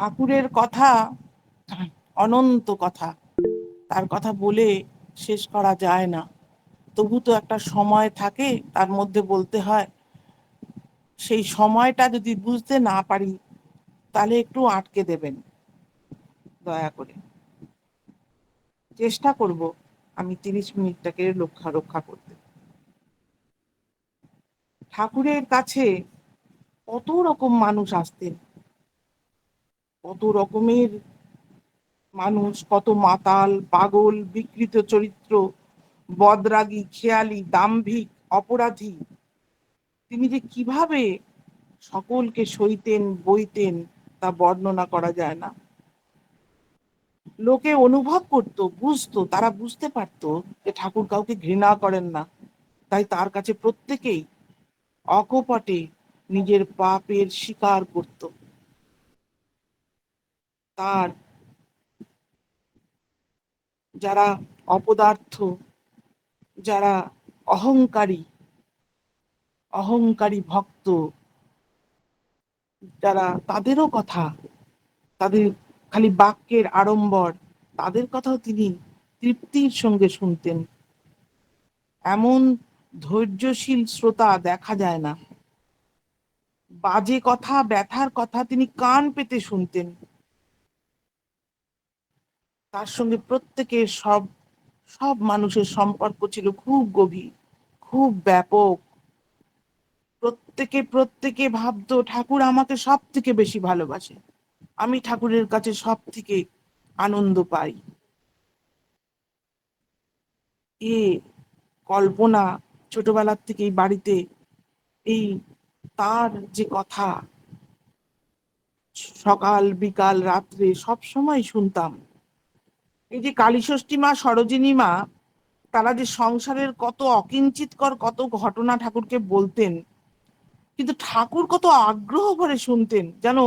ঠাকুরের কথা, অনন্ত কথা, তার কথা বলে শেষ করা যায় না। তবু তো একটা সময় থাকে, তার মধ্যে বলতে হয়, সেই সময়টা যদি বুঝতে না পারি, তাহলে একটু আটকে দেবেন। দয়া করে। চেষ্টা করব আমি তিরিশ মিনিটটাকে রক্ষা রক্ষা করতে। ঠাকুরের কাছে কত রকম মানুষ আসতেন কত রকমের মানুষ, কত মাতাল, পাগল, বিকৃত চরিত্র, বদরাগী, খেয়ালি, দাম্ভিক, অপরাধী। তিনি যে কীভাবে সকলকে সইতেন, বইতেন, তা বর্ণনা করা যায় না। লোকে অনুভব করত, বুঝতো, তারা বুঝতে পারত যে ঠাকুর কাউকে ঘৃণা করেন না। তাই তার কাছে প্রত্যেকেই অকপটে নিজের পাপের স্বীকার করত। তার যারা অপদার্থ, যারা অহংকারী অহংকারী ভক্ত, যারা তাদেরও কথা, তাদের খালি বাক্যের আড়ম্বর, তাদের কথাও তিনি তৃপ্তির সঙ্গে শুনতেন। এমন ধৈর্যশীল শ্রোতা দেখা যায় না। বাজে কথা, ব্যথার কথা তিনি কান পেতে শুনতেন। তার সঙ্গে প্রত্যেকের সব সব মানুষের সম্পর্ক ছিল খুব গভীর, খুব ব্যাপক। প্রত্যেকে প্রত্যেকে ভাবতো ঠাকুর আমাকে সব থেকে বেশি ভালোবাসে। আমি ঠাকুরের কাছে সব থেকে আনন্দ পাই। এ কল্পনা ছোটবেলার থেকেই বাড়িতে এই তার যে কথা, সকাল, বিকাল, রাত্রে সব সময় শুনতাম। এই যে কালীষষ্ঠী মা, সরোজিনী মা, তারা যে সংসারের কত অকিঞ্চিতকর কত ঘটনা ঠাকুরকে বলতেন, কিন্তু ঠাকুর কত আগ্রহ ভরে শুনতেন, যেন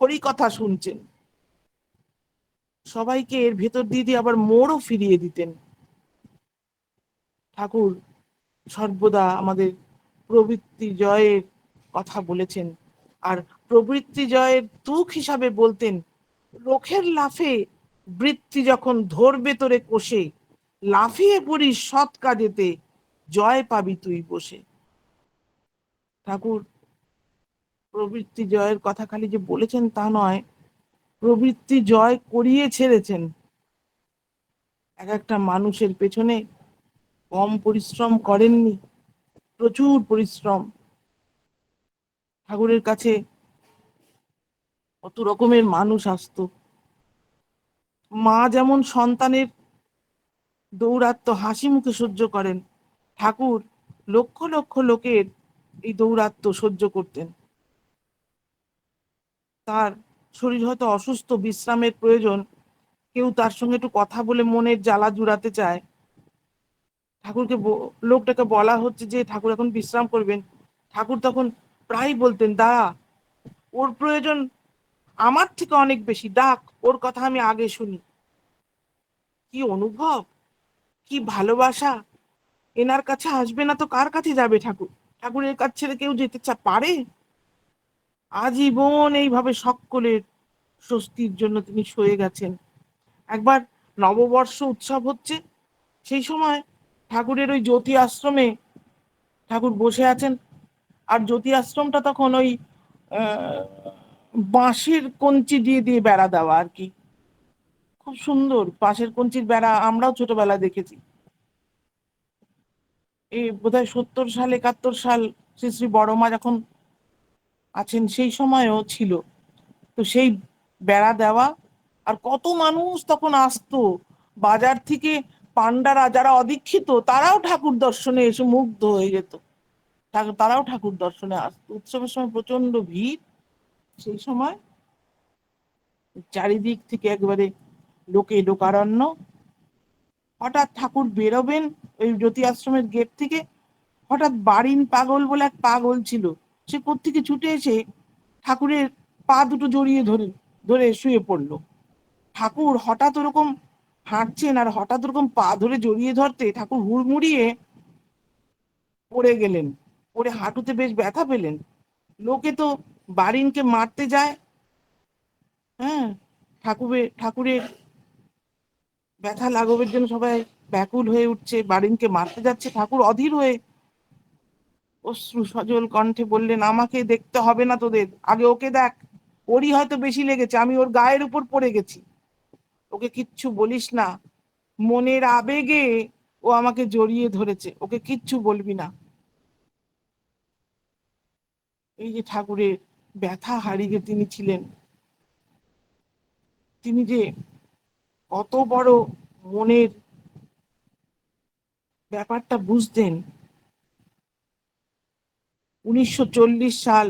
হরি কথা শুনছেন। সবাইকে এর ভেতর দিয়ে দিয়ে আবার মোড়ও ফিরিয়ে দিতেন। ঠাকুর সর্বদা আমাদের প্রবৃত্তি জয়ের কথা বলেছেন, আর প্রবৃত্তি জয়ের তুক হিসাবে বলতেন, রোখের লাফে বৃত্তি যখন ধরবে তোরে কোষে, লাফিয়ে পড়িস সৎ কাজেতে, জয় পাবি তুই বসে। ঠাকুর, প্রবৃত্তি জয়ের কথা খালি যে বলেছেন তা নয়, প্রবৃত্তি জয় করিয়ে ছেড়েছেন। এক একটা মানুষের পেছনে কম পরিশ্রম করেননি, প্রচুর পরিশ্রম। ঠাকুরের কাছে কত রকমের মানুষ আসতো। মা যেমন সন্তানের দৌরাত্ম হাসি মুখে সহ্য করেন, ঠাকুর লক্ষ লক্ষ লোকের এই দৌরাত্ম সহ্য করতেন। তার শরীর হয়তো অসুস্থ, বিশ্রামের প্রয়োজন, কেউ তার সঙ্গে একটু কথা বলে মনের জ্বালা জুড়াতে চায়। ঠাকুরকে লোকটাকে বলা হচ্ছে যে, ঠাকুর এখন বিশ্রাম করবেন। ঠাকুর তখন প্রায় বলতেন, দাঁড়া, ওর প্রয়োজন আমার থেকে অনেক বেশি। ডাক, ওর কথা আমি আগে শুনি। কি অনুভব? কি ভালোবাসা? এনার কাছে আসবে না তো কার কাছে যাবে ঠাকুর? ঠাকুরের কাছে ছেড়ে কেউ যেতে চা, পারে? আজীবন এইভাবে সকলের স্বস্তির জন্য তিনি সয়ে গেছেন। একবার নববর্ষ উৎসব হচ্ছে, সেই সময় ঠাকুরের ওই জ্যোতি আশ্রমে ঠাকুর বসে আছেন। আর জ্যোতি আশ্রমটা তখন ওই বাঁশের কঞ্চি দিয়ে দিয়ে বেড়া দেওয়া আর কি। খুব সুন্দর বাঁশের কঞ্চির বেড়া আমরাও ছোটবেলায় দেখেছি। এই বোধহয় সত্তর সাল, একাত্তর সাল শ্রী শ্রী বড়মা যখন আছেন সেই সময়ও ছিল। তো সেই বেড়া দেওয়া আর কত মানুষ তখন আসতো। বাজার থেকে পান্ডারা যারা অদীক্ষিত তারাও ঠাকুর দর্শনে এসে মুগ্ধ হয়ে যেত। তারাও ঠাকুর দর্শনে আসতো। উৎসবের সময় প্রচণ্ড ভিড়। সেই সময় চারিদিক থেকে একবারে লোকে লোকারণ্য। হঠাৎ ঠাকুর বেরোবেন ওই জ্যোতি আশ্রমের গেট থেকে। হঠাৎ বাড়িন পাগল বলে এক পাগল ছিল। সে কোত্থেকে ছুটে এসে ঠাকুরের পা দুটো জড়িয়ে ধরে ধরে শুয়ে পড়ল। ঠাকুর হঠাৎ ওরকম হাঁটছেন আর হঠাৎ ওরকম পা ধরে জড়িয়ে ধরতে ঠাকুর হুড়মুড়িয়ে পড়ে গেলেন। পড়ে হাঁটুতে বেশ ব্যথা পেলেন। লোকে তো বারিনকে মারতে যায়। হ্যাঁ ঠাকুরের ঠাকুরের ব্যথা লাঘবের জন্য সবাই ব্যাকুল হয়ে উঠছে, বারিনকে মারতে যাচ্ছে। ঠাকুর অধীর হয়ে অশ্রু সজল কণ্ঠে বললেন, আমাকে দেখতে হবে না তোদের, আগে ওকে দেখ, ওরই হয়তো বেশি লেগেছে, আমি ওর গায়ের উপর পড়ে গেছি। ওকে কিচ্ছু বলিস না, মনের আবেগে ও আমাকে জড়িয়ে ধরেছে, ওকে কিচ্ছু বলবি না। এই যে ঠাকুরের ব্যথা হারিয়ে তিনি ছিলেন। তিনি যে কত বড় মনের ব্যাপারটা বুঝতেন। উনিশশো চল্লিশ সাল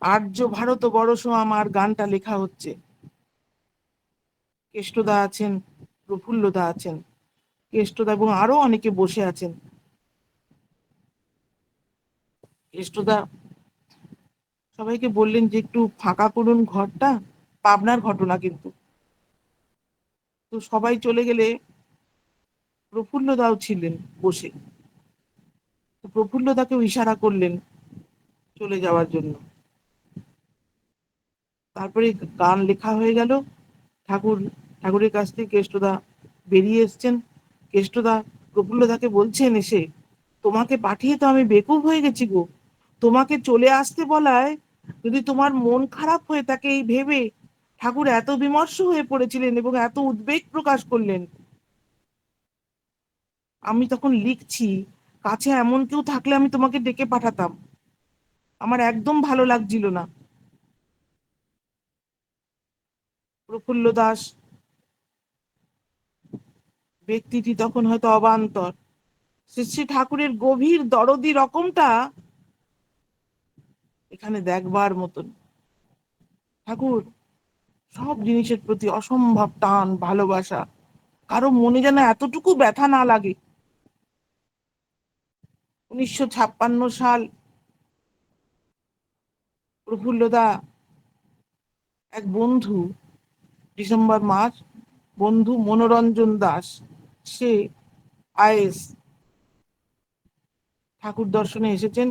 আর্য ভারত বড়স আমার গানটা লেখা হচ্ছে। কেষ্টদা আছেন, প্রফুল্লদা আছেন। কেষ্টদা এবং আরও অনেকে বসে আছেন। কেষ্টদা সবাইকে বললেন যে একটু ফাঁকা করুন ঘরটা, পাবনার ঘটনা কিন্তু। তো সবাই চলে গেলে প্রফুল্ল দাও ছিলেন বসে। প্রফুল্ল প্রফুল্লদাকেও ইশারা করলেন চলে যাওয়ার জন্য। তারপরে গান লেখা হয়ে গেল। ঠাকুর, ঠাকুরের কাছ থেকে কেষ্টদা বেরিয়ে এসছেন। কেষ্টদা প্রফুল্লদাকে বলছেন এসে, তোমাকে পাঠিয়ে তো আমি বেকুব হয়ে গেছি গো। তোমাকে চলে আসতে বলায় যদি তোমার মন খারাপ হয়ে থাকে এই ভেবে, ঠাকুর এত বিমর্ষ হয়ে পড়েছিলেন এবং এত উদ্বেগ প্রকাশ করলেন। আমি তখন লিখছি, কাছে এমন কেউ থাকলে আমি তোমাকে ডেকে পাঠাতাম। আমার একদম ভালো লাগছিল না। প্রফুল্ল দাস, ব্যক্তিটি তখন হয়তো অবান্তর। শ্রী শ্রী ঠাকুরের গভীর দরদি রকমটা এখানে দেখবার মতন। ঠাকুর, সব জিনিসের প্রতি অসম্ভব টান, ভালোবাসা। কারও মনে যেন এতটুকু ব্যথা না লাগে। উনিশশো ছাপ্পান্ন সাল প্রফুল্লদা এক বন্ধু, ডিসেম্বর মাস, বন্ধু মনোরঞ্জন দাস, সে আইএস। ঠাকুর দর্শনে এসেছেন।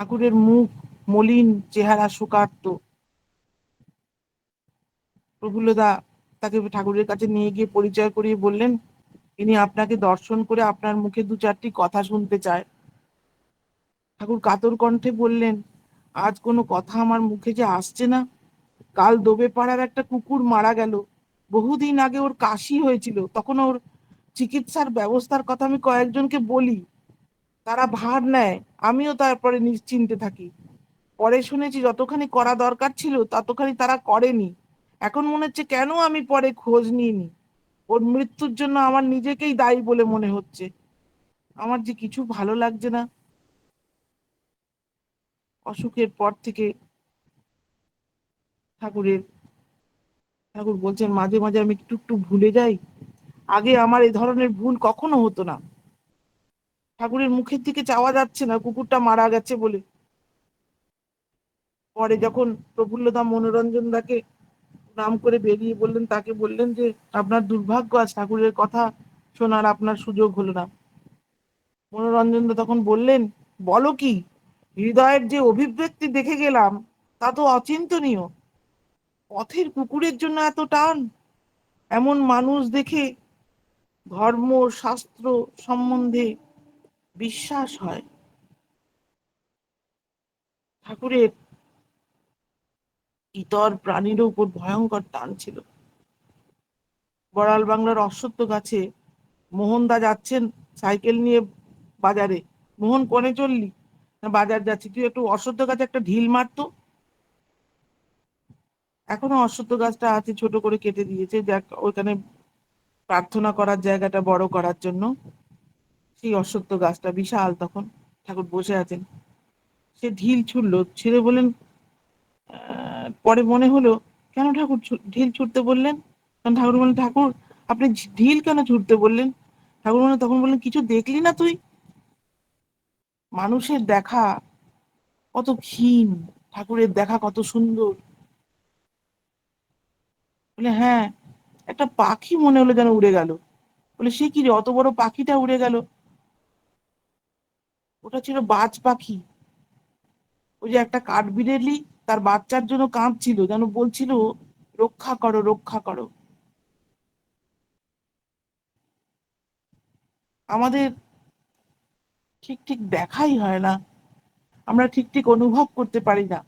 ঠাকুরের মুখ মলিন চেহারা শোকার্ত প্রফুল্লদা তাকে ঠাকুরের কাছে নিয়ে গিয়ে পরিচয় করিয়ে বললেন, ইনি আপনাকে দর্শন করে আপনার মুখে দু চারটি কথা শুনতে চায়। ঠাকুর কাতর কণ্ঠে বললেন, আজ কোনো কথা আমার মুখে যে আসছে না। কাল দোবে পাড়ার একটা কুকুর মারা গেল। বহুদিন আগে ওর কাশি হয়েছিল। তখন ওর চিকিৎসার ব্যবস্থার কথা আমি কয়েকজনকে বলি। তারা ভার নেয়, আমিও তারপরে নিশ্চিন্তে থাকি। পরে শুনেছি যতখানি করা দরকার ছিল, ততখানি তারা করেনি। এখন মনে হচ্ছে কেন আমি পরে খোঁজ নিইনি? ওর মৃত্যুর জন্য আমার নিজেকেই দায়ী বলে মনে হচ্ছে। আমার যে কিছু ভালো লাগছে না। অসুখের পর থেকে ঠাকুরের, ঠাকুর বলছেন, মাঝে মাঝে আমি একটু একটু ভুলে যাই। আগে আমার এই ধরনের ভুল কখনো হতো না। ঠাকুরের মুখের দিকে চাওয়া যাচ্ছে না, কুকুরটা মারা গেছে বলে। পরে যখন প্রফুল্লতা মনোরঞ্জন দাকে নাম করে বেরিয়ে বললেন, তাকে বললেন যে, আপনার দুর্ভাগ্য, আজ ঠাকুরের কথা শোনার আপনার সুযোগ হলো না। মনোরঞ্জন দা তখন বললেন, বলো কি, হৃদয়ের যে অভিব্যক্তি দেখে গেলাম, তা তো অচিন্তনীয়। পথের কুকুরের জন্য এত টান। এমন মানুষ দেখে ধর্ম, শাস্ত্র সম্বন্ধে বিশ্বাস হয়। ঠাকুরের ইতর প্রাণীর উপর ভয়ঙ্কর টান ছিল। বড়াল বাংলার অশ্বত্থ গাছে মোহনদা যাচ্ছেন সাইকেল নিয়ে বাজারে। মোহন, কনে চললি? বাজার যাচ্ছি। তুই একটু অশ্বত্থ গাছে একটা ঢিল মারতো এখনও অশ্বত্থ গাছটা আছে, ছোট করে কেটে দিয়েছে। দেখ ওইখানে প্রার্থনা করার জায়গাটা বড় করার জন্য। সেই অশ্বত্থ গাছটা বিশাল তখন ঠাকুর বসে আছেন। সে ঢিল ছুড়লো ছেড়ে বলেন পরে মনে হলো, কেন ঠাকুর ঢিল ছুটতে বললেন? কারণ ঠাকুর বললেন, ঠাকুর, আপনি ঢিল কেন ছুটতে বললেন? ঠাকুর বললেন, তখন বললেন, কিছু দেখলি না তুই? মানুষের দেখা কত ক্ষীণ, ঠাকুরের দেখা কত সুন্দর। বলে হ্যাঁ একটা পাখি মনে হলো যেন উড়ে গেল। বলে সে কি রে, অত বড় পাখিটা উড়ে গেল? ওটা ছিল বাজ পাখি। ওই যে একটা কাঠবিড়েলি, তার বাচ্চার জন্য কাঁদছিল যেন বলছিল, রক্ষা করো রক্ষা করো। আমাদের ঠিক ঠিক দেখাই হয় না। আমরা ঠিক ঠিক অনুভব করতে পারি না।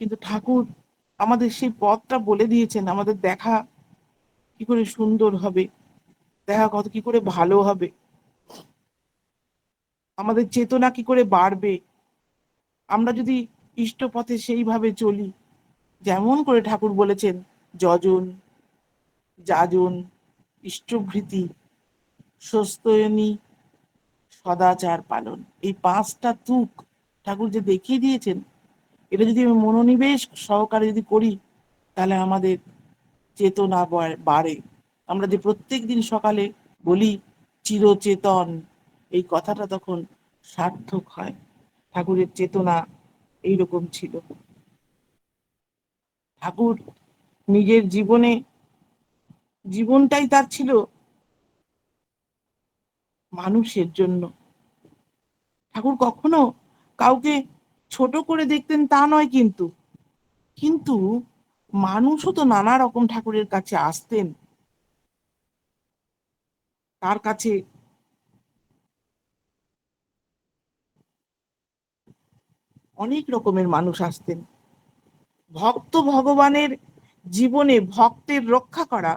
কিন্তু ঠাকুর আমাদের সেই পথটা বলে দিয়েছেন, আমাদের দেখা কি করে সুন্দর হবে, দেখা কত কি করে ভালো হবে। আমাদের চেতনা কি করে বাড়বে? আমরা যদি ইষ্টপথে সেইভাবে চলি, যেমন করে ঠাকুর বলেছেন, যজন, যাজন, ইষ্টভৃতি স্বস্তয়নী সদাচার পালন। এই পাঁচটা তুক ঠাকুর যে দেখিয়ে দিয়েছেন, এটা যদি আমি মনোনিবেশ সহকারে যদি করি, তাহলে আমাদের চেতনা বাড়ে। আমরা যে প্রত্যেক দিন সকালে বলি, চিরচেতন এই কথাটা তখন সার্থক হয়। ঠাকুরের চেতনা এইরকম ছিল। ঠাকুর নিজের জীবনে, জীবনটাই তার ছিল মানুষের জন্য। ঠাকুর কখনো কাউকে ছোট করে দেখতেন তা নয় কিন্তু। কিন্তু মানুষও তো নানা রকম ঠাকুরের কাছে আসতেন। তার কাছে অনেক রকমের মানুষ আসতেন। ভক্ত ভগবানের জীবনে ভক্তের রক্ষা করা,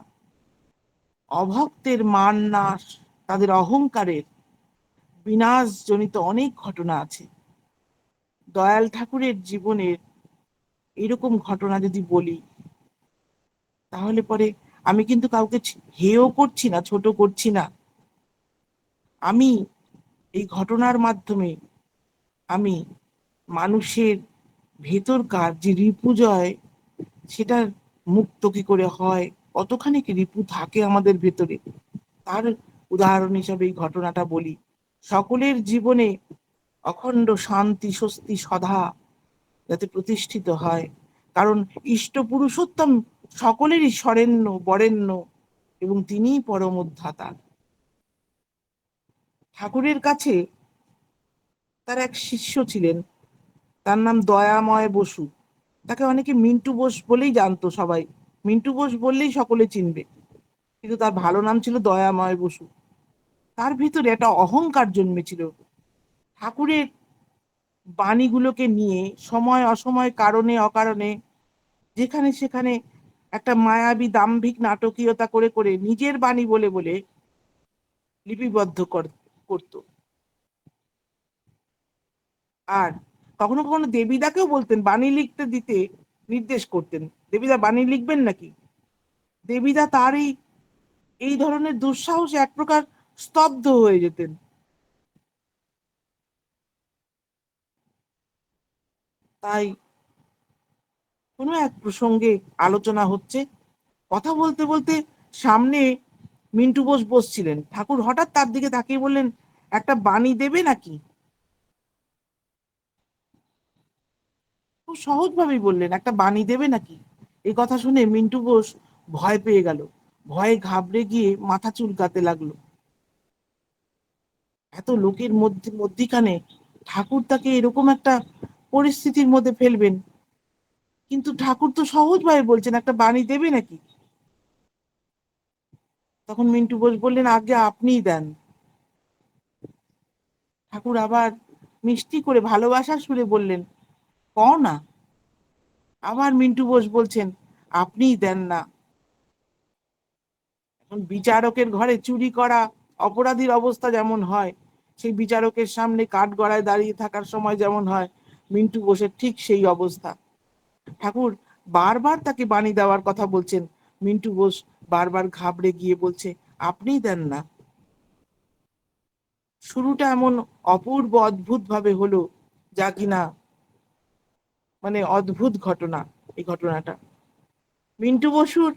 অভক্তের মান নাশ, তাদের অহংকারের বিনাশজনিত অনেক ঘটনা আছে। দয়াল ঠাকুরের জীবনের এরকম ঘটনা যদি বলি, তাহলে পরে আমি কিন্তু কাউকে হেয় করছি না, ছোট করছি না। আমি এই ঘটনার মাধ্যমে আমি মানুষের ভেতরকার যে রিপুজয় সেটার মুক্ত কি করে হয়? কতখানি কি রিপু থাকে আমাদের ভেতরে? তার উদাহরণ হিসাবে এই ঘটনাটা বলি। সকলের জীবনে অখণ্ড শান্তি, স্বস্তি সধা যাতে প্রতিষ্ঠিত হয়। কারণ ইষ্ট পুরুষোত্তম সকলেরই সরেণ্য বরেণ্য এবং তিনিই পরম উদ্ধাতা। ঠাকুরের কাছে তার এক শিষ্য ছিলেন। তার নাম দয়াময় বসু। তাকে অনেকে মিন্টু বোস বলেই জানতো সবাই। মিন্টু বোস বললেই সকলে চিনবে। কিন্তু তার ভালো নাম ছিল দয়াময় বসু। তার ভিতরে একটা অহংকার জন্মেছিল। ঠাকুরের বাণীগুলোকে নিয়ে সময় অসময়, কারণে অকারণে, যেখানে সেখানে একটা মায়াবী, দাম্ভিক, নাটকীয়তা করে করে নিজের বাণী বলে বলে লিপিবদ্ধ করত। আর কখনো কখনো দেবীদাকেও বলতেন, বাণী লিখতে দিতে নির্দেশ করতেন। দেবীদা বাণী লিখবেন নাকি? দেবীদা তার এই এই ধরনের দুঃসাহসে এক প্রকার স্তব্ধ হয়ে যেতেন। তাই কোনো এক প্রসঙ্গে আলোচনা হচ্ছে। কথা বলতে বলতে সামনে মিন্টু বোস বসছিলেন। ঠাকুর হঠাৎ তার দিকে তাকিয়ে বললেন, একটা বাণী দেবে নাকি? খুব সহজভাবেই বললেন, একটা বাণী দেবে নাকি? এই কথা শুনে মিন্টু বোস ভয় পেয়ে গেল। ভয়ে ঘাবড়ে গিয়ে মাথা চুলকাতে লাগল। এত লোকের মধ্যে, মধ্যিখানে ঠাকুর তাকে এরকম একটা পরিস্থিতির মধ্যে ফেলবেন। কিন্তু ঠাকুর তো সহজভাবে বলছেন, একটা বাণী দেবে নাকি? তখন মিন্টু বোস বললেন, আগে আপনিই দেন। ঠাকুর আবার মিষ্টি করে ভালোবাসার সুরে বললেন ক না। আবার মিন্টু বোস বলছেন, আপনিই দেন না। এখন বিচারকের ঘরে চুরি করা, অপরাধীর অবস্থা যেমন হয়, সেই বিচারকের সামনে কাঠ গড়ায় দাঁড়িয়ে থাকার সময় যেমন হয়, মিন্টু বোসের ঠিক সেই অবস্থা। ঠাকুর, বারবার তাকে বাণী দেওয়ার কথা বলছেন। মিন্টু বোস বারবার ঘাবড়ে গিয়ে বলছে, আপনিই দেন না। শুরুটা এমন অপূর্ব অদ্ভুত ভাবে হলো, যা কিনা মানে অদ্ভুত ঘটনা এই ঘটনাটা। মিন্টু বসুর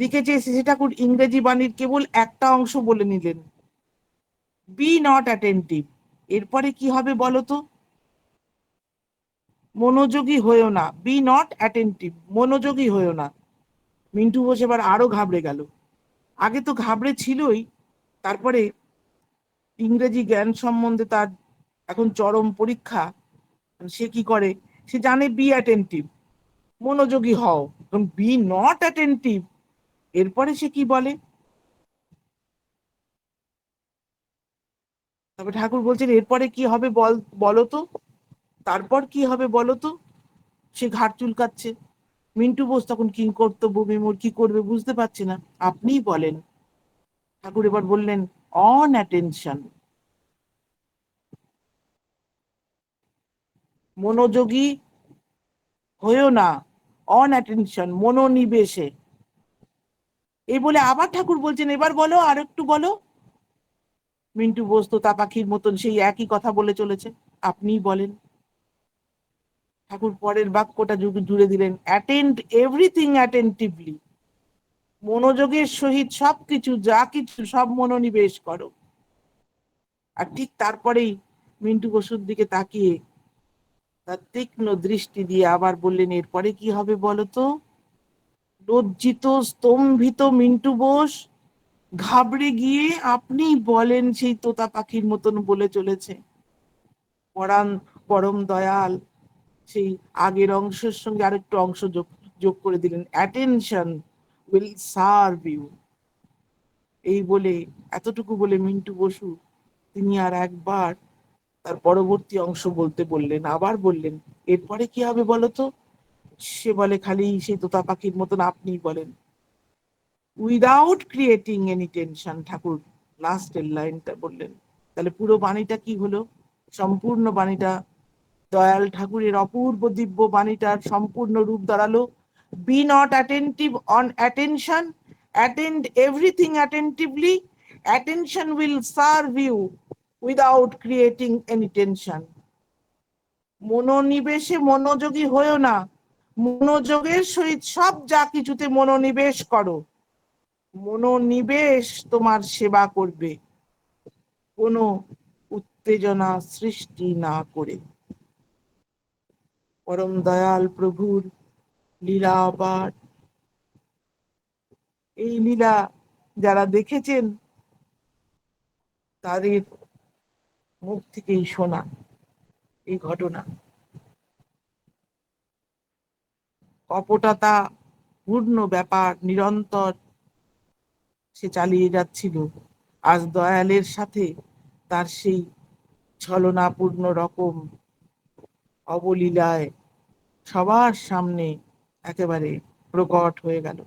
দিকে চেয়ে শেষে ঠাকুর ইংরেজি বাণীর কেবল একটা অংশ বলে নিলেন বি নট অ্যাটেন্টিভ এরপরে কি হবে বলো তো মনোযোগী হয়েও না বি নট অ্যাটেন্টিভ মনোযোগী হয়েও না। মিন্টু বোস এবার আরও ঘাবড়ে গেল। আগে তো ঘাবড়ে ছিলই, তারপরে ইংরেজি জ্ঞান সম্বন্ধে তার এখন চরম পরীক্ষা, সে কি করে? সে জানে বি অ্যাটেন্টিভ মনোযোগী হও। বি নট অ্যাটেন্টিভ এরপরে সে কি বলে? তবে ঠাকুর বলছেন, এরপরে কি হবে বল বলো তো তারপর কি হবে বলো তো সে ঘাট চুলকাচ্ছে। মিন্টু বোস তখন কি কর্তব্য বিমূর কি করবে বুঝতে পারছে না। আপনিই বলেন। ঠাকুর এবার বললেন অন অ্যাটেনশন মনোযোগী হয়েও না অন অ্যাটেনশন মনোনিবেশে। এই বলে আবার ঠাকুর বলছেন, এবার বলো, আর একটু বলো। মিন্টু বসতো তা পাখির মতন সেই একই কথা বলে চলেছে, আপনিই বলেন। ঠাকুর পরের বাক্যটা জুড়ে দিলেন অ্যাটেন্ড এভরিথিং অ্যাটেন্টিভলি মনোযোগের সহিত সবকিছু, যা কিছু, সব মনোনিবেশ করো। আর ঠিক তারপরেই মিন্টু বসুর দিকে তাকিয়ে তার তীক্ষ্ণ দৃষ্টি দিয়ে আবার বললেন, এরপরে কি হবে বলতো? লজ্জিত, স্তম্ভিত মিন্টু বোস ঘাবড়ে গিয়ে আপনি বলেন সেই তোতা পাখির মতন বলে চলেছে। পরাণ পরম দয়াল সেই আগের অংশের সঙ্গে আরেকটু অংশ যোগ যোগ করে দিলেন। অ্যাটেনশন উইল সার্ভ ইউ এই বলে, এতটুকু বলে মিন্টু বসু, তিনি আর একবার তার পরবর্তী অংশ বলতে বললেন, আবার বললেন, এরপরে কি হবে বলতো? সে বলে, খালি সেই তোতা পাখির মতন আপনি বলেন। উইদাউট ক্রিয়েটিং এনি টেনশন ঠাকুর লাস্টের লাইনটা বললেন। তাহলে পুরো বাণীটা কি হলো? সম্পূর্ণ বাণীটা দয়াল ঠাকুরের অপূর্ব দিব্য বাণীটার সম্পূর্ণ রূপ দাঁড়াল। Be not attentive on attention attend everything attentively attention will serve you without creating any tension মনোনিবেশে মনোযোগী হয়েও না। মনোযোগের সহিত সব যা কিছুতে মনোনিবেশ করো। মনোনিবেশ তোমার সেবা করবে। কোনো উত্তেজনা সৃষ্টি না করে। পরম দয়াল প্রভুর লীলা আবার। এই লীলা যারা দেখেছেন, তাদের মুখ থেকেই শোনা এই ঘটনা। কপটতা পূর্ণ ব্যাপার, নিরন্তর সে চালিয়ে যাচ্ছিল। আজ দয়ালের সাথে তার সেই ছলনাপূর্ণ রকম অবলীলায় সবার সামনে একেবারে প্রকট হয়ে গেল।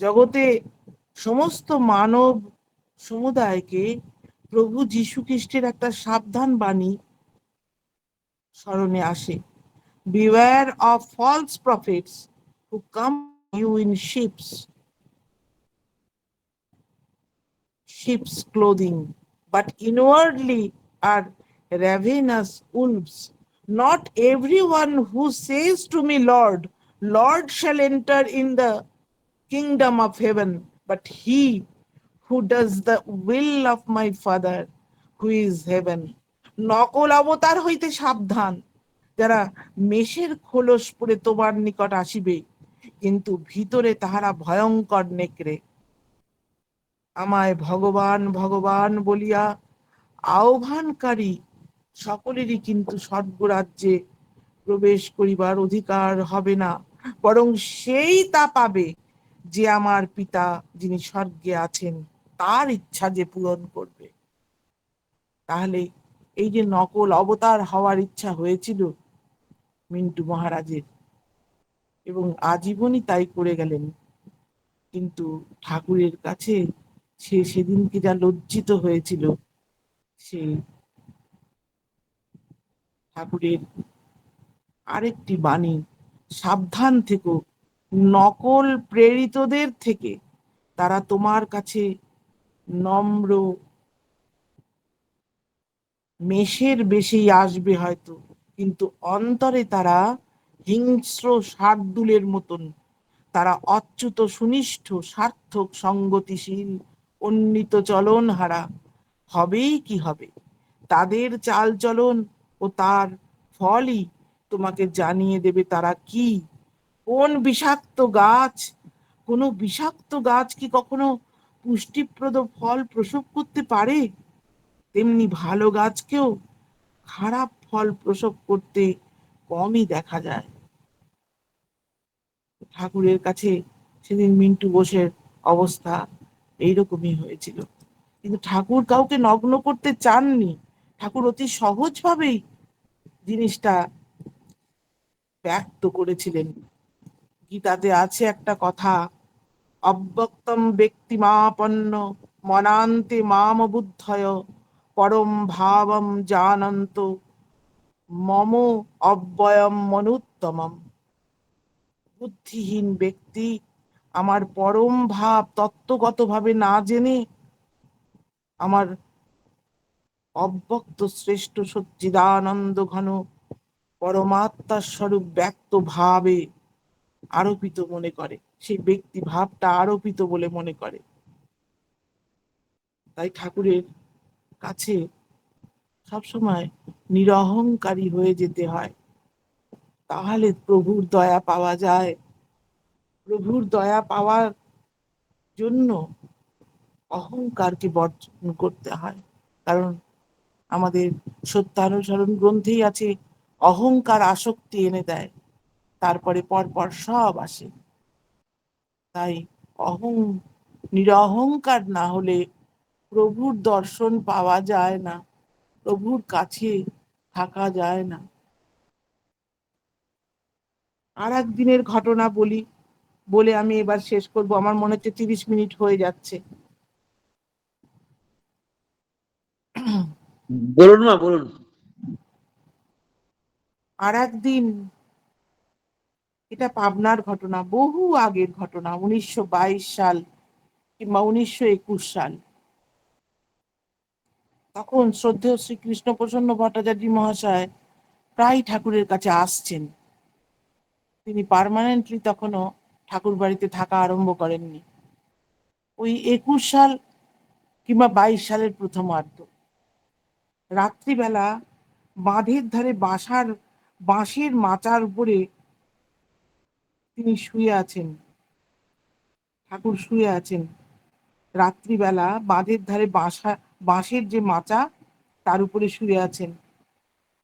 জগতে সমস্ত মানব সমুদায়কে প্রভু যীশু খ্রিস্টের একটা সাবধান বাণী স্মরণে আসে beware of false prophets who come you in sheep's sheep's clothing, but inwardly are ravenous wolves. Not everyone who says to me, Lord, Lord shall enter in the kingdom of heaven, but he who does the will of my Father, who is heaven. নকল অবতার হইতে সাবধান। যারা মেষের খোলস পরে তোমার নিকট আসিবে, কিন্তু ভিতরে তাহারা ভয়ঙ্কর নেকড়ে। আমায় ভগবান ভগবান বলিয়া আহ্বানকারী সকলেরই কিন্তু স্বর্গরাজ্যে প্রবেশ করিবার অধিকার হবে না। বরং সেই তা পাবে যে আমার পিতা যিনি স্বর্গে আছেন। তার ইচ্ছা যে পূরণ করবে। তাহলে এই যে নকল অবতার হওয়ার ইচ্ছা হয়েছিল মিন্টু মহারাজের, এবং আজীবনই তাই করে গেলেন। কিন্তু ঠাকুরের কাছে সে সেদিনকে যা লজ্জিত হয়েছিল, সে ঠাকুরের আরেকটি বাণী, সাবধান থেকো, নকল প্রেরিতদের থেকে তারা তোমার কাছে নম্র মেষের বেশি আসবে হয়তো, কিন্তু অন্তরে তারা হিংস্র শার্দুলের মতন। তারা অচ্যুত, সুনিষ্ঠ, সার্থক, সঙ্গতিশীল উন্নীত চলন হারা হবেই কি হবে? তাদের চাল চলন ও তার ফলই তোমাকে জানিয়ে দেবে তারা কি? কোন বিষাক্ত গাছ? কোনো বিষাক্ত গাছ কি কখনো পুষ্টিপ্রদ ফল প্রসব করতে পারে? তেমনি ভালো গাছকেও খারাপ ফল প্রসব করতে কমই দেখা যায়। ঠাকুরের কাছে সেদিন মিন্টু বোসের অবস্থা এইরকমই হয়েছিল। কিন্তু ঠাকুর কাউকে নগ্ন করতে চাননি। ঠাকুর অতি সহজভাবেই জিনিসটা ব্যক্ত করেছিলেন। গীতাতে আছে একটা কথা অব্যক্তম ব্যক্তিমাপন্ন মনান্তে মাম বুদ্ধয় পরম ভাবম জানন্ত মম অব্যয়ম মনুত্তমম। বুদ্ধিহীন ব্যক্তি আমার পরম ভাব তত্ত্বগতভাবে না জেনে আমার অব্যক্ত শ্রেষ্ঠ সচ্চিদানন্দ ঘন পরমাত্মার স্বরূপ ব্যক্ত ভাবে আরোপিত মনে করে। সেই ব্যক্তি ভাবটা আরোপিত বলে মনে করে। তাই ঠাকুরের কাছে সবসময় নিরহংকারী হয়ে যেতে হয়। তাহলে প্রভুর দয়া পাওয়া যায়। প্রভুর দয়া পাওয়ার জন্য অহংকারকে বর্জন করতে হয়। কারণ আমাদের সত্যানুসরণ গ্রন্থেই আছে, অহংকার আসক্তি এনে দেয়। তারপরে পরপর সব আসে। তাই অহং নিরহংকার না হলে প্রভুর দর্শন পাওয়া যায় না প্রভুর কাছে থাকা যায় না। আর একদিনের ঘটনা বলি বলে আমি এবার শেষ করব। আমার মনে হচ্ছে তিরিশ মিনিট হয়ে যাচ্ছে। বলুন মা বলুন। আর একদিন এটা পাবনার ঘটনা, বহু আগের ঘটনা, উনিশশো বাইশ সাল কিংবা উনিশশো একুশ সাল। তখন শ্রদ্ধেয় শ্রীকৃষ্ণ প্রসন্ন ভট্টাচার্য মহাশয় প্রায় ঠাকুরের কাছে আসছেন। তিনি পারমানেন্টলি তখনও ঠাকুর বাড়িতে থাকা আরম্ভ করেননি। ওই একুশ সাল কিংবা বাইশ সালের প্রথমার্ধ। রাত্রিবেলা বাঁধের ধারে বাসার বাঁশের মাচার উপরে তিনি শুয়ে আছেন। ঠাকুর শুয়ে আছেন। রাত্রিবেলা বাঁধের ধারে বাসা, বাঁশের যে মাচা, তার উপরে শুয়ে আছেন।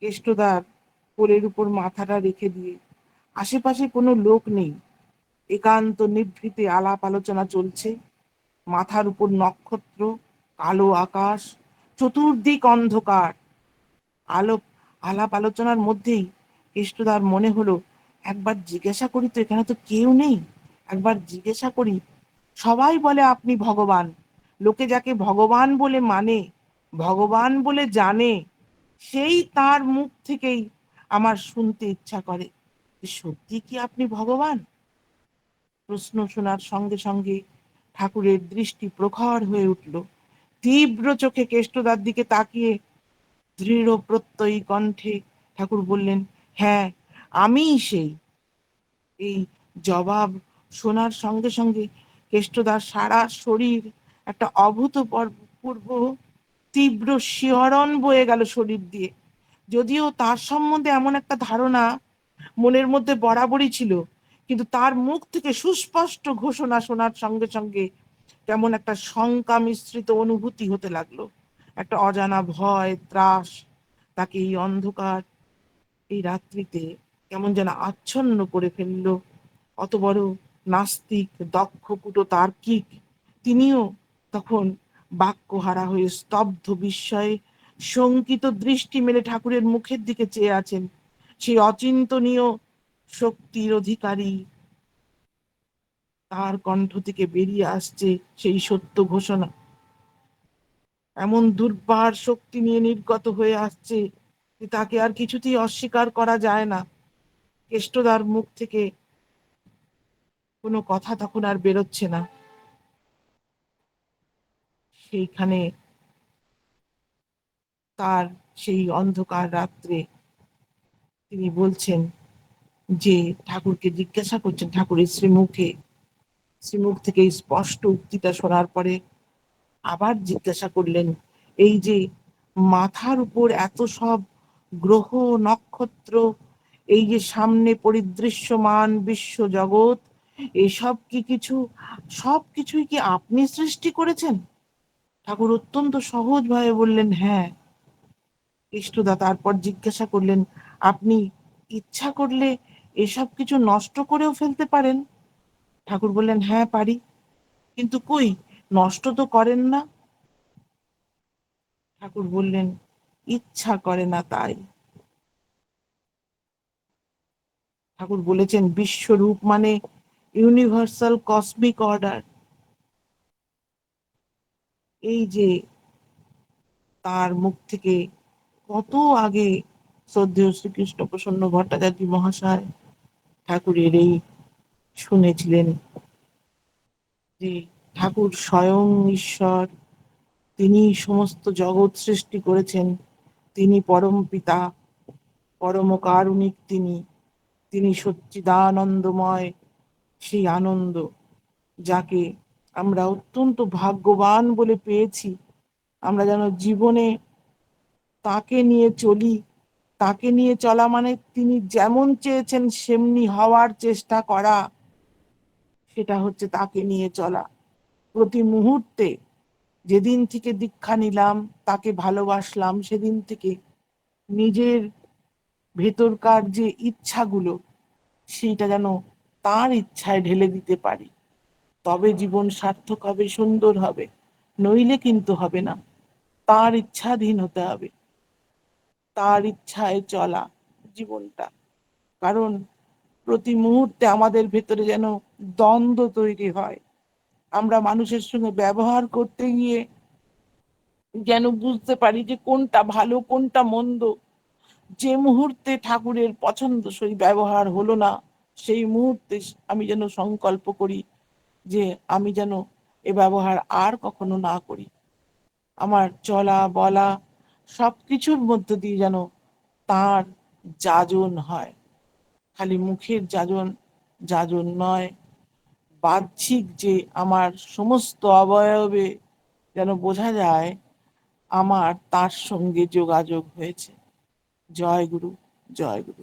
কেষ্টদার কোলের উপর মাথাটা রেখে দিয়ে। আশেপাশে কোনো লোক নেই। একান্ত নিভৃতে আলাপ আলোচনা চলছে। মাথার উপর নক্ষত্র, কালো আকাশ, চতুর্দিক অন্ধকার। আলোপ, আলাপ আলোচনার মধ্যেই কেষ্টদার মনে হলো একবার জিজ্ঞাসা করি তো এখানে তো কেউ নেই। একবার জিজ্ঞাসা করি, সবাই বলে আপনি ভগবান। লোকে যাকে ভগবান বলে মানে ভগবান বলে জানে, সেই তার মুখ থেকেই আমার শুনতে ইচ্ছা করে সত্যি কি আপনি ভগবান? প্রশ্ন শোনার সঙ্গে সঙ্গে ঠাকুরের দৃষ্টি প্রখর হয়ে উঠল। তীব্র চোখে কেষ্টদার দিকে তাকিয়ে দৃঢ় প্রত্যয়ী কণ্ঠে ঠাকুর বললেন হ্যাঁ আমিই সেই। এই জবাব শোনার সঙ্গে সঙ্গে কেষ্টদার সারা শরীর একটা অভূতপূর্ব তীব্র শিহরণ বয়ে গেল শরীর দিয়ে। যদিও তার সম্বন্ধে এমন একটা ধারণা মনের মধ্যে বরাবরই ছিল, কিন্তু তার মুখ থেকে সুস্পষ্ট ঘোষণা শোনার সঙ্গে সঙ্গে কেমন একটা শঙ্কা মিশ্রিত অনুভূতি হতে লাগল। একটা অজানা ভয়, ত্রাস, তাকে এই অন্ধকার, এই রাত্রিতে কেমন যেন আচ্ছন্ন করে ফেলল। অত বড় নাস্তিক, দক্ষ, কুটো, তার্কিক, তিনিও তখন বাক্যহারা হয়ে স্তব্ধ বিস্ময়ে শঙ্কিত দৃষ্টি মেলে ঠাকুরের মুখের দিকে চেয়ে আছেন। সেই অচিন্তনীয় শক্তির অধিকারী। তার কণ্ঠ থেকে বেরিয়ে আসছে সেই সত্য ঘোষণা। এমন দুর্বার শক্তি নিয়ে নির্গত হয়ে আসছে তাকে আর কিছুতেই অস্বীকার করা যায় না। কেষ্টদার মুখ থেকে কোনো কথা তখন আর বেরোচ্ছে না। সেইখানে তার সেই অন্ধকার রাত্রে তিনি বলছেন যে ঠাকুরকে জিজ্ঞাসা করছেন ঠাকুরের শ্রীমুখে, শ্রীমুখ থেকে স্পষ্ট উক্তিটা শোনার পরে আবার জিজ্ঞাসা করলেন, এই যে মাথার উপর এত সব গ্রহ, নক্ষত্র এই যে সামনে পরিদৃশ্যমান বিশ্ব জগৎ এসব কি কিছু, সব কিছুই কি আপনি সৃষ্টি করেছেন? ঠাকুর অত্যন্ত সহজভাবে বললেন হ্যাঁ। ইষ্টদা তারপর জিজ্ঞাসা করলেন, আপনি ইচ্ছা করলে এসব কিছু নষ্ট করেও ফেলতে পারেন? ঠাকুর বললেন হ্যাঁ পারি। কিন্তু কই? নষ্ট তো করেন না। ঠাকুর বললেন, ইচ্ছা করে না তাই। ঠাকুর বলেছেন, বিশ্বরূপ মানে ইউনিভার্সাল কসমিক অর্ডার এই যে তার মুখ থেকে কত আগে শ্রদ্ধেয় শ্রীকৃষ্ণ প্রসন্ন ভট্টাচার্য মহাশয় ঠাকুরের এই শুনেছিলেন যে ঠাকুর স্বয়ং ঈশ্বর, তিনি সমস্ত জগৎ সৃষ্টি করেছেন, তিনি পরম পিতা, পরম কারুণিক তিনি। তিনি সচ্চিদানন্দময়, সেই আনন্দ যাকে আমরা অত্যন্ত ভাগ্যবান বলে পেয়েছি। আমরা যেন জীবনে তাকে নিয়ে চলি, তাকে নিয়ে চলা মানে তিনি যেমন চেয়েছেন সেমনি হওয়ার চেষ্টা করা। সেটা হচ্ছে তাকে নিয়ে চলা। প্রতি মুহূর্তে যেদিন থেকে দীক্ষা নিলাম, তাকে ভালোবাসলাম, সেদিন থেকে নিজের ভেতরকার যে ইচ্ছাগুলো, সেইটা যেন তার ইচ্ছায় ঢেলে দিতে পারি। তবে জীবন সার্থক হবে, সুন্দর হবে, নইলে কিন্তু হবে না। তার ইচ্ছাধীন হতে হবে। তার ইচ্ছায় চলা জীবনটা। কারণ প্রতি মুহূর্তে আমাদের ভেতরে যেন দ্বন্দ্ব তৈরি হয়। আমরা মানুষের সঙ্গে ব্যবহার করতে গিয়ে যেন বুঝতে পারি যে কোনটা ভালো, কোনটা মন্দ যে মুহূর্তে ঠাকুরের পছন্দসই ব্যবহার হলো না, সেই মুহূর্তে আমি যেন সংকল্প করি যে আমি যেন এ ব্যবহার আর কখনো না করি। আমার চলা, বলা সব কিছুর মধ্য দিয়ে যেন তার যাজন হয়। খালি মুখের যাজন যাজন নয়, বাহ্যিক যে আমার সমস্ত অবয়বে যেন বোঝা যায়, আমার তার সঙ্গে যোগাযোগ হয়েছে। জয় গুরু জয় গুরু